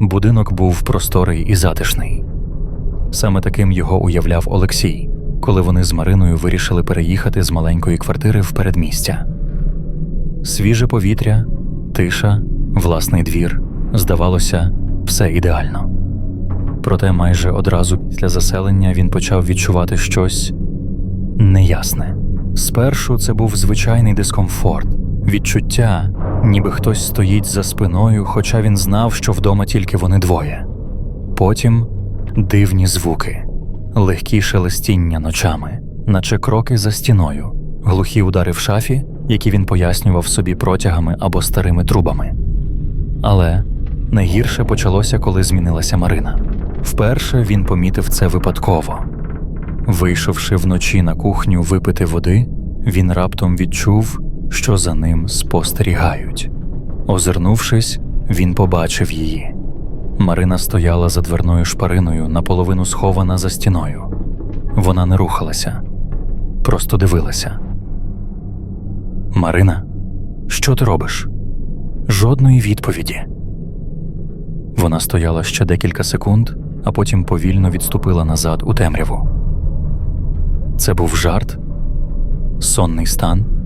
Будинок був просторий і затишний. Саме таким його уявляв Олексій, коли вони з Мариною вирішили переїхати з маленької квартири в передмістя. Свіже повітря, тиша, власний двір здавалося, все ідеально. Проте майже одразу після заселення він почав відчувати щось неясне. Спершу це був звичайний дискомфорт, відчуття, ніби хтось стоїть за спиною, хоча він знав, що вдома тільки вони двоє. Потім дивні звуки, легкі шелестіння ночами, наче кроки за стіною, глухі удари в шафі, які він пояснював собі протягами або старими трубами. Але найгірше почалося, коли змінилася Марина. Вперше він помітив це випадково. Вийшовши вночі на кухню випити води, він раптом відчув, що за ним спостерігають. Озирнувшись, він побачив її. Марина стояла за дверною шпариною, наполовину схована за стіною. Вона не рухалася, просто дивилася. Марина, що ти робиш? Жодної відповіді. Вона стояла ще декілька секунд, а потім повільно відступила назад у темряву. Це був жарт, сонний стан.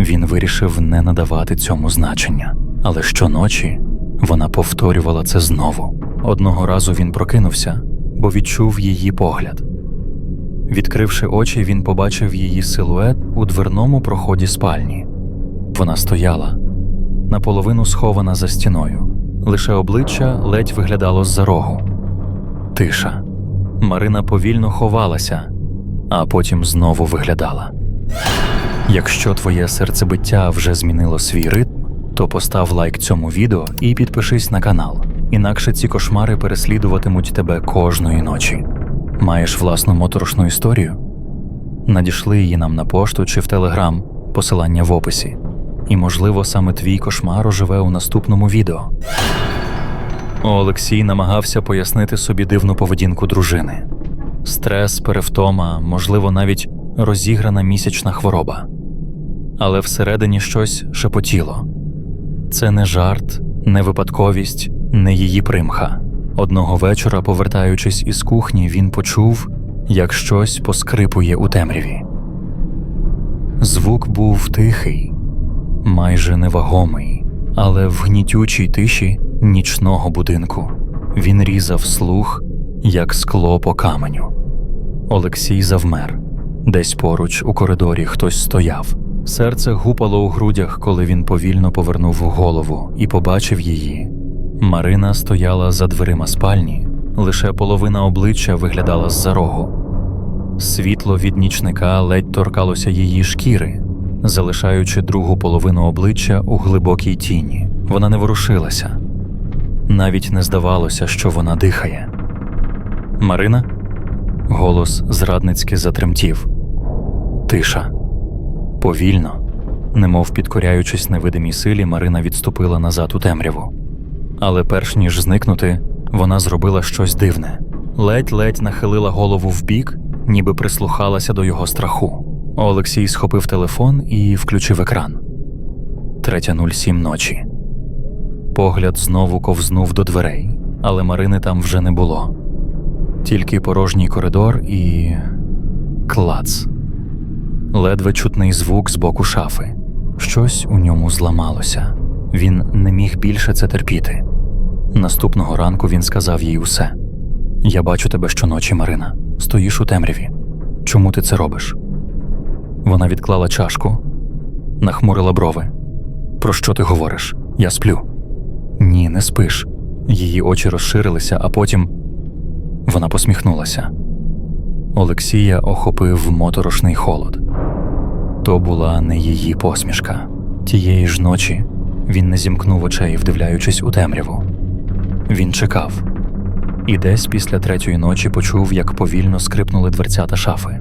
Він вирішив не надавати цьому значення, але щоночі вона повторювала це знову. Одного разу він прокинувся, бо відчув її погляд. Відкривши очі, він побачив її силует у дверному проході спальні. Вона стояла, наполовину схована за стіною, лише обличчя ледь виглядало з-за рогу. Тиша. Марина повільно ховалася, а потім знову виглядала. Якщо твоє серцебиття вже змінило свій ритм, то постав лайк цьому відео і підпишись на канал. Інакше ці кошмари переслідуватимуть тебе кожної ночі. Маєш власну моторошну історію? Надішли її нам на пошту чи в телеграм, посилання в описі. І, можливо, саме твій кошмар оживе у наступному відео. Олексій намагався пояснити собі дивну поведінку дружини: стрес, перевтома, можливо, навіть розіграна місячна хвороба. Але всередині щось шепотіло. Це не жарт, не випадковість, не її примха. Одного вечора, повертаючись із кухні, він почув, як щось поскрипує у темряві. Звук був тихий, майже невагомий, але в гнітючій тиші нічного будинку він різав слух, як скло по каменю. Олексій завмер. Десь поруч у коридорі хтось стояв. Серце гупало у грудях, коли він повільно повернув голову і побачив її. Марина стояла за дверима спальні, лише половина обличчя виглядала з-за рогу. Світло від нічника ледь торкалося її шкіри, залишаючи другу половину обличчя у глибокій тіні. Вона не ворушилася. Навіть не здавалося, що вона дихає. Марина? Голос зрадницьки затремтів. Тиша. Повільно, немов підкоряючись невидимій силі, Марина відступила назад у темряву. Але перш ніж зникнути, вона зробила щось дивне. Ледь-ледь нахилила голову вбік, ніби прислухалася до його страху. Олексій схопив телефон і включив екран. 3.07 ночі. Погляд знову ковзнув до дверей, але Марини там вже не було. Тільки порожній коридор і. клац. Ледве чутний звук з боку шафи. Щось у ньому зламалося. Він не міг більше це терпіти. Наступного ранку він сказав їй усе: Я бачу тебе щоночі, Марина. Стоїш у темряві. Чому ти це робиш? Вона відклала чашку, нахмурила брови. Про що ти говориш? Я сплю. Ні, не спиш. Її очі розширилися, а потім вона посміхнулася. Олексія охопив моторошний холод. То була не її посмішка. Тієї ж ночі він не зімкнув очей, вдивляючись у темряву. Він чекав, і десь після третьої ночі почув, як повільно скрипнули дверцята шафи.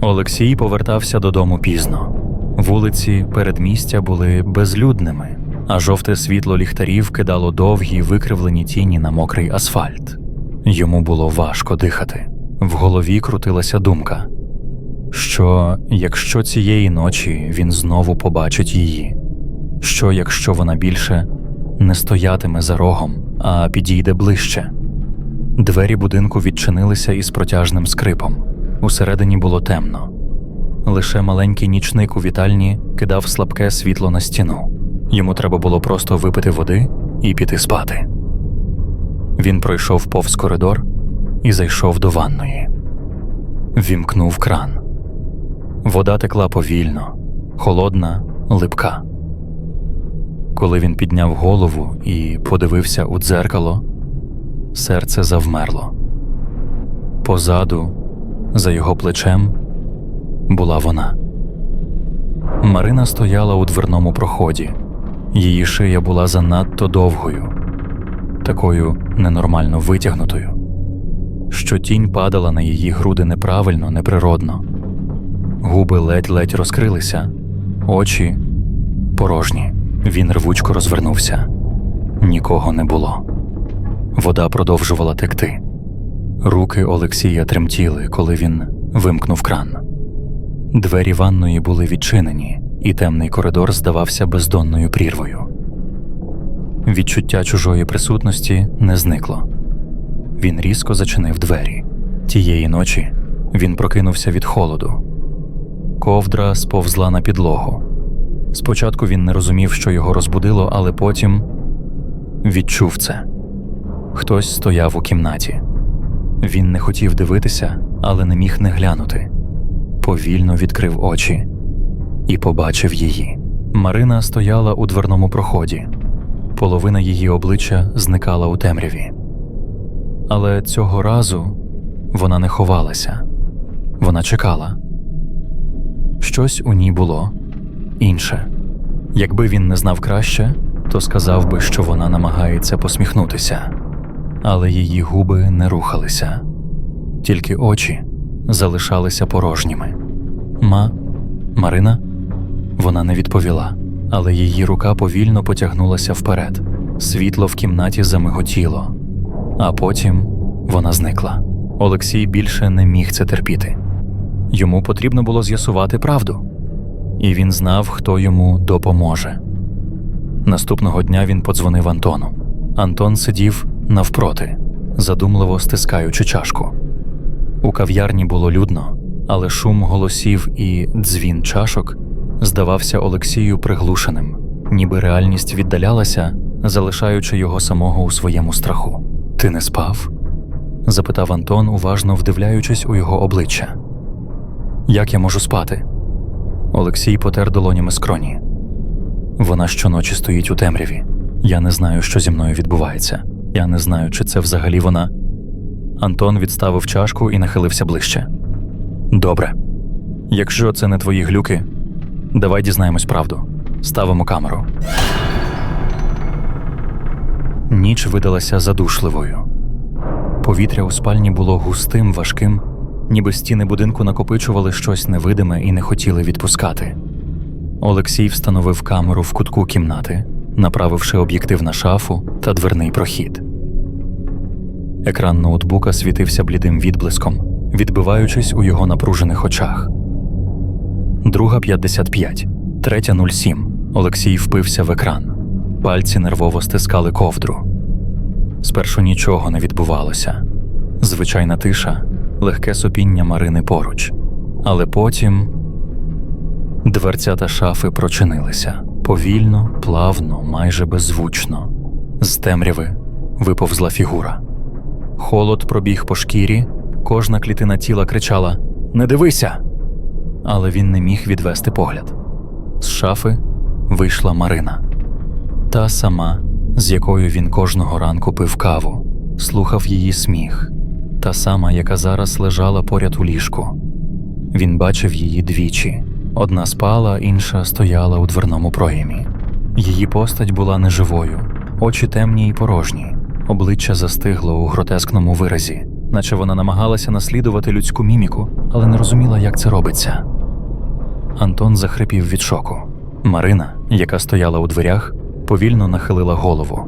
Олексій повертався додому пізно. Вулиці передмістя були безлюдними, а жовте світло ліхтарів кидало довгі викривлені тіні на мокрий асфальт. Йому було важко дихати. В голові крутилася думка, що якщо цієї ночі він знову побачить її, Що якщо вона більше не стоятиме за рогом, а підійде ближче? Двері будинку відчинилися із протяжним скрипом. Усередині було темно. Лише маленький нічник у вітальні кидав слабке світло на стіну. Йому треба було просто випити води і піти спати. Він пройшов повз коридор і зайшов до ванної. Вімкнув кран. Вода текла повільно, холодна, липка. Коли він підняв голову і подивився у дзеркало, серце завмерло. Позаду, за його плечем, була вона. Марина стояла у дверному проході. Її шия була занадто довгою, такою ненормально витягнутою, що тінь падала на її груди неправильно, неприродно. Губи ледь-ледь розкрилися, очі порожні. Він рвучко розвернувся. Нікого не було. Вода продовжувала текти. Руки Олексія тремтіли, коли він вимкнув кран. Двері ванної були відчинені, і темний коридор здавався бездонною прірвою. Відчуття чужої присутності не зникло. Він різко зачинив двері. Тієї ночі він прокинувся від холоду. Ковдра сповзла на підлогу. Спочатку він не розумів, що його розбудило, але потім відчув це. Хтось стояв у кімнаті. Він не хотів дивитися, але не міг не глянути. Повільно відкрив очі і побачив її. Марина стояла у дверному проході. Половина її обличчя зникала у темряві. Але цього разу вона не ховалася, вона чекала. Щось у ній було інше. Якби він не знав краще, то сказав би, що вона намагається посміхнутися, але її губи не рухалися, тільки очі залишалися порожніми. Ма, Марина? Вона не відповіла, але її рука повільно потягнулася вперед. Світло в кімнаті замиготіло, а потім вона зникла. Олексій більше не міг це терпіти. Йому потрібно було з'ясувати правду, і він знав, хто йому допоможе. Наступного дня він подзвонив Антону. Антон сидів навпроти, задумливо стискаючи чашку. У кав'ярні було людно, але шум голосів і дзвін чашок здавався Олексію приглушеним, ніби реальність віддалялася, залишаючи його самого у своєму страху. Ти не спав? запитав Антон, уважно вдивляючись у його обличчя. Як я можу спати? Олексій потер долонями скроні. Вона щоночі стоїть у темряві. Я не знаю, що зі мною відбувається. Я не знаю, чи це взагалі вона. Антон відставив чашку і нахилився ближче. Добре. Якщо це не твої глюки, давай дізнаємось правду. Ставимо камеру. Ніч видалася задушливою. Повітря у спальні було густим, важким, ніби стіни будинку накопичували щось невидиме і не хотіли відпускати. Олексій встановив камеру в кутку кімнати, направивши об'єктив на шафу та дверний прохід. Екран ноутбука світився блідим відблиском, відбиваючись у його напружених очах. Друга 55, третя 07. Олексій впився в екран. Пальці нервово стискали ковдру. Спершу нічого не відбувалося. Звичайна тиша, легке сопіння Марини поруч. Але потім дверцята шафи прочинилися повільно, плавно, майже беззвучно. З темряви виповзла фігура. Холод пробіг по шкірі, кожна клітина тіла кричала Не дивися! Але він не міг відвести погляд. З шафи вийшла Марина, та сама, з якою він кожного ранку пив каву, слухав її сміх, та сама, яка зараз лежала поряд у ліжку. Він бачив її двічі: одна спала, інша стояла у дверному проємі. Її постать була неживою, очі темні й порожні, обличчя застигло у гротескному виразі, наче вона намагалася наслідувати людську міміку, але не розуміла, як це робиться. Антон захрипів від шоку. Марина, яка стояла у дверях, повільно нахилила голову.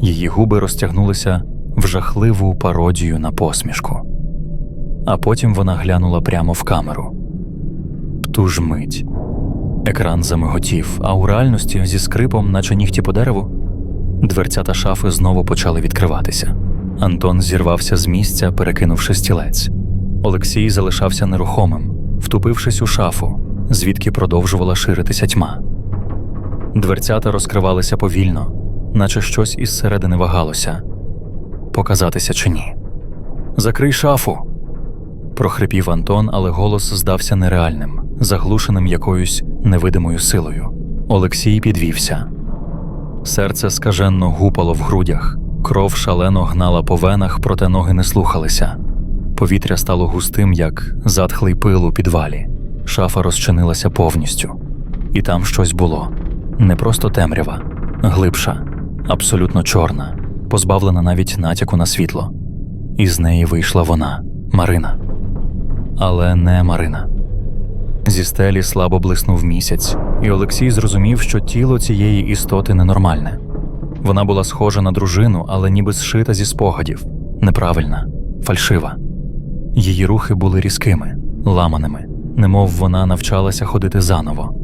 Її губи розтягнулися в жахливу пародію на посмішку. А потім вона глянула прямо в камеру. Ту ж мить Екран замиготів, а у реальності зі скрипом, наче нігті по дереву, дверцята шафи знову почали відкриватися. Антон зірвався з місця, перекинувши стілець. Олексій залишався нерухомим, втупившись у шафу, звідки продовжувала ширитися тьма. Дверцята розкривалися повільно, наче щось із середини вагалося показатися чи ні. Закрий шафу. прохрипів Антон, але голос здався нереальним, заглушеним якоюсь невидимою силою. Олексій підвівся. Серце скаженно гупало в грудях, кров шалено гнала по венах, проте ноги не слухалися. Повітря стало густим, як затхлий пил у підвалі. Шафа розчинилася повністю. І там щось було не просто темрява, глибша, абсолютно чорна, позбавлена навіть натяку на світло. І з неї вийшла вона, Марина. Але не Марина. Зі стелі слабо блиснув місяць, і Олексій зрозумів, що тіло цієї істоти ненормальне. Вона була схожа на дружину, але ніби зшита зі спогадів, неправильна, фальшива. Її рухи були різкими, ламаними, немов вона навчалася ходити заново.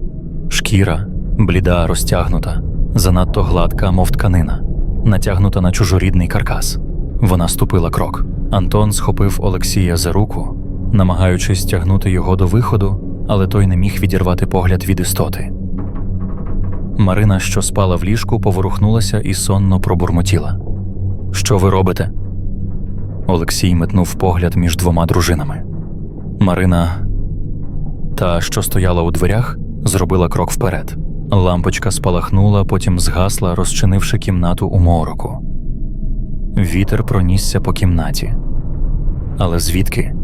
Шкіра, бліда, розтягнута, занадто гладка, мов тканина, натягнута на чужорідний каркас. Вона ступила крок. Антон схопив Олексія за руку, намагаючись тягнути його до виходу, але той не міг відірвати погляд від істоти. Марина, що спала в ліжку, поворухнулася і сонно пробурмотіла. Що ви робите? Олексій метнув погляд між двома дружинами. Марина, та, що стояла у дверях, зробила крок вперед. Лампочка спалахнула, потім згасла, розчинивши кімнату у мороку. Вітер пронісся по кімнаті. Але звідки?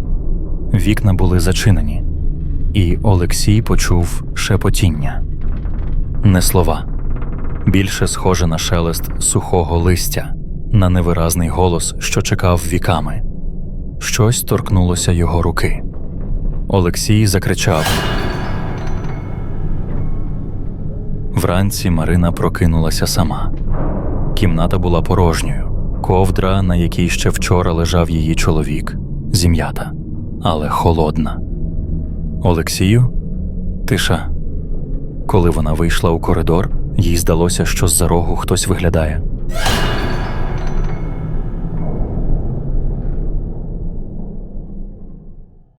Вікна були зачинені, і Олексій почув шепотіння. Не слова, більше схоже на шелест сухого листя, на невиразний голос, що чекав віками. Щось торкнулося його руки. Олексій закричав. Вранці Марина прокинулася сама. Кімната була порожньою, ковдра, на якій ще вчора лежав її чоловік, зім'ята, але холодна. Олексію? Тиша. Коли вона вийшла у коридор, їй здалося, що з-за рогу хтось виглядає.